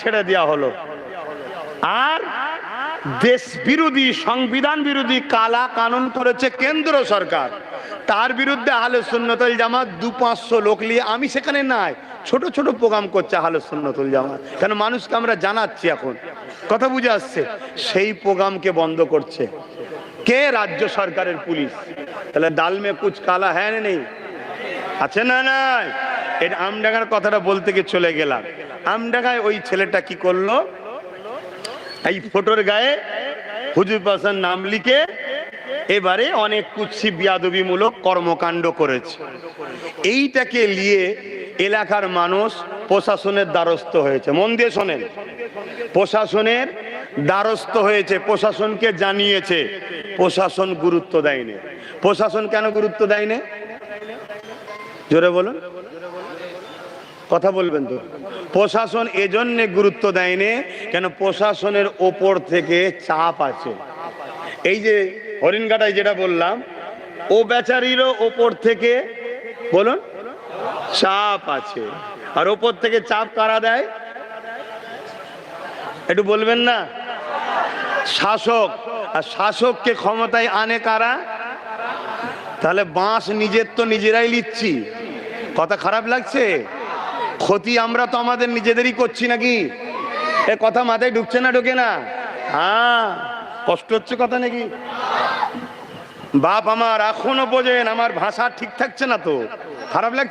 ছেড়ে দেওয়া হলো। আর দেশ বিরোধী, সংবিধান বিরোধী কালা কানুন করেছে কেন্দ্র সরকার। তার বিরুদ্ধে আহলে সুন্নতুল জামাত দু পাঁচশো লোক নিয়ে, আমি সেখানে নাই, ছোট ছোট প্রোগ্রাম করছে আহলে সুন্নতুল জামাত। কেন মানুষকে আমরা জানাচ্ছি এখন। কথা বুঝে আসছে, সেই প্রোগ্রামকে বন্ধ করছে। কে? রাজ্য সরকারের পুলিশ। তাহলে ডাল মে কুচ কালা হ্যাঁ নেই? আছে না নাই? এর আমডাঙ্গার কথাটা বলতে গিয়ে চলে গেলাম। আমডাঙ্গায় ওই ছেলেটা কি করল? এই ফটোর গায়ে হুজুর পাশার নাম লিখে এবারে অনেক কুৎসি বিয়াদবিমূলক কর্মকাণ্ড করেছে। এইটাকে নিয়ে এলাকার মানুষ প্রশাসনের দ্বারস্থ হয়েছে। মন দিয়ে শোনেন, প্রশাসনের দ্বারস্থ হয়েছে, প্রশাসনকে জানিয়েছে, প্রশাসন গুরুত্ব দেয়নি। প্রশাসন কেন গুরুত্ব দেয়নি? জোরে বলুন। কথা বলবেন তো। প্রশাসন এজন্যে গুরুত্ব দেয়নি কেন প্রশাসনের ওপর থেকে চাপ আছে। এই যে হরিণঘাটায় যেটা বললাম, ও বেচারিরও ওপর থেকে বলুন, চাপ আছে। আর ওপর থেকে চাপ কারা দেয়? একটু বলবেন না? শাসক। আর শাসককে ক্ষমতায় আনে কারা? তাহলে বাঁশ নিজের তো নিজেরাই লিচ্ছি কথা খারাপ লাগছে? ক্ষতি আমরা তো আমাদের নিজেদেরই করছি নাকি? এ কথা মাথায় ঢুকছে না, ঢুকে না? হ্যাঁ কষ্ট হচ্ছে কথা নাকি? বাপ আমার, এখনও বোঝেন, আমার ভাষা ঠিক থাকছে না তো? খারাপ লাগছে?